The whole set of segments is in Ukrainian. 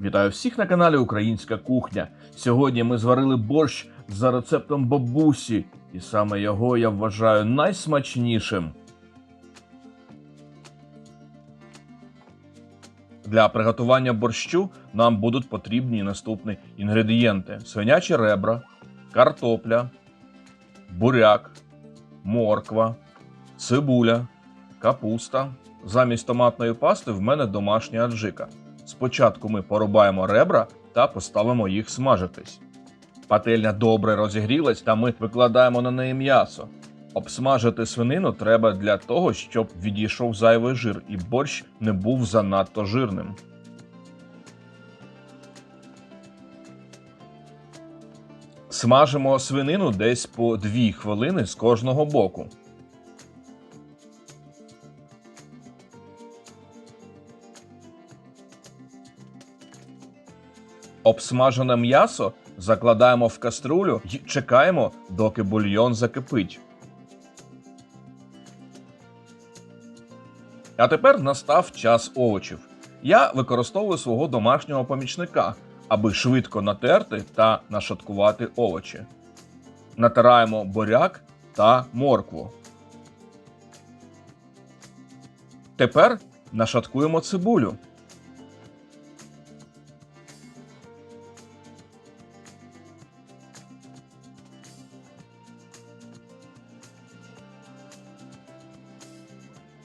Вітаю всіх на каналі Українська кухня. Сьогодні ми зварили борщ за рецептом бабусі, і саме його я вважаю найсмачнішим. Для приготування борщу нам будуть потрібні наступні інгредієнти: свинячі ребра, картопля, буряк, морква, цибуля, капуста. Замість томатної пасти в мене домашня аджика. Спочатку ми порубаємо ребра та поставимо їх смажитись. Пательня добре розігрілась, та ми викладаємо на неї м'ясо. Обсмажити свинину треба для того, щоб відійшов зайвий жир і борщ не був занадто жирним. Смажимо свинину десь по 2 хвилини з кожного боку. Обсмажене м'ясо закладаємо в каструлю і чекаємо, доки бульйон закипить. А тепер настав час овочів. Я використовую свого домашнього помічника, аби швидко натерти та нашаткувати овочі. Натираємо буряк та моркву. Тепер нашаткуємо цибулю.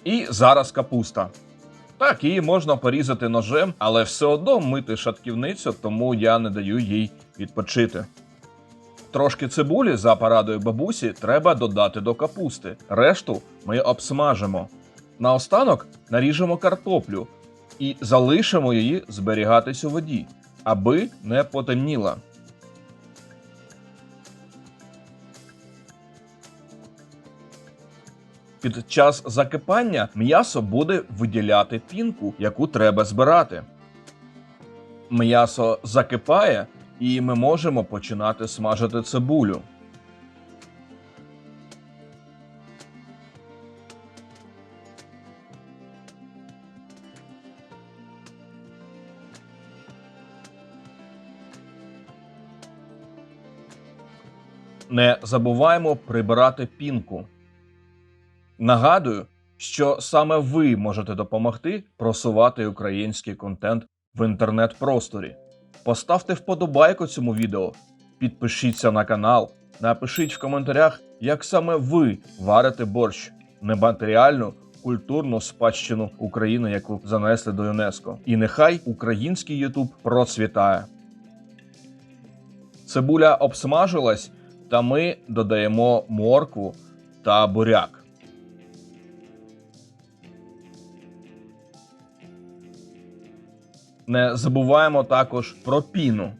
І зараз капуста. Так, її можна порізати ножем, але все одно мити шатківницю, тому я не даю їй відпочити. Трошки цибулі за порадою бабусі треба додати до капусти. Решту ми обсмажимо. Наостанок наріжемо картоплю і залишимо її зберігатись у воді, аби не потемніла. Під час закипання м'ясо буде виділяти пінку, яку треба збирати. М'ясо закипає, і ми можемо починати смажити цибулю. Не забуваємо прибирати пінку. Нагадую, що саме ви можете допомогти просувати український контент в інтернет-просторі. Поставте вподобайку цьому відео, підпишіться на канал, напишіть в коментарях, як саме ви варите борщ, нематеріальну культурну спадщину України, яку занесли до ЮНЕСКО. І нехай український Ютуб процвітає. Цибуля обсмажилась, та ми додаємо моркву та буряк. Не забуваємо також про піну.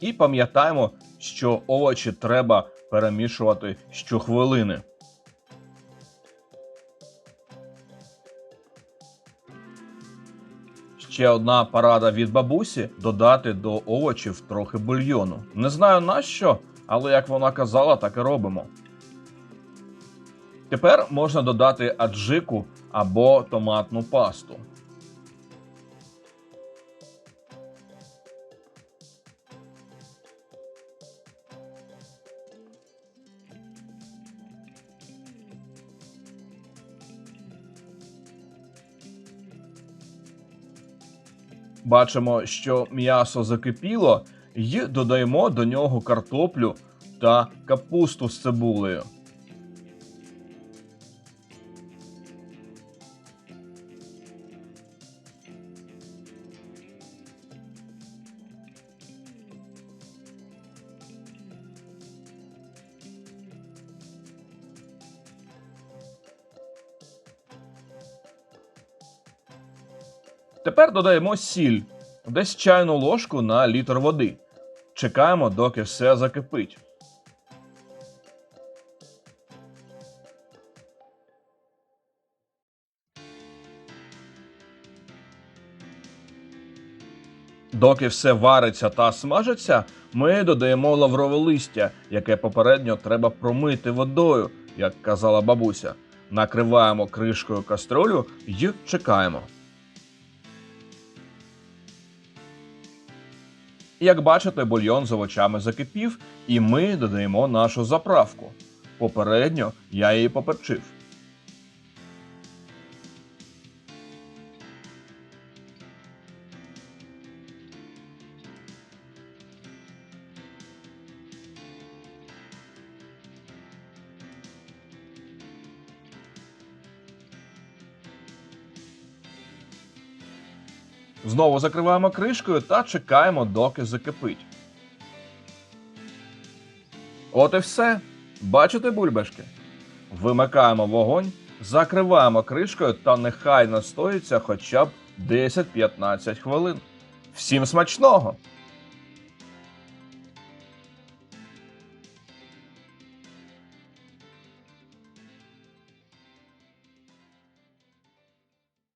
І пам'ятаємо, що овочі треба перемішувати щохвилини. Ще одна порада від бабусі додати до овочів трохи бульйону. Не знаю на що, але як вона казала, так і робимо. Тепер можна додати аджику або томатну пасту. Бачимо, що м'ясо закипіло, і додаємо до нього картоплю та капусту з цибулею. Тепер додаємо сіль, десь чайну ложку на літр води. Чекаємо, доки все закипить. Доки все вариться та смажиться, ми додаємо лаврове листя, яке попередньо треба промити водою, як казала бабуся. Накриваємо кришкою каструлю і чекаємо. Як бачите, бульйон з овочами закипів, і ми додаємо нашу заправку. Попередньо я її поперчив. Знову закриваємо кришкою та чекаємо, доки закипить. От і все. Бачите бульбашки? Вимикаємо вогонь, закриваємо кришкою та нехай настоїться хоча б 10-15 хвилин. Всім смачного!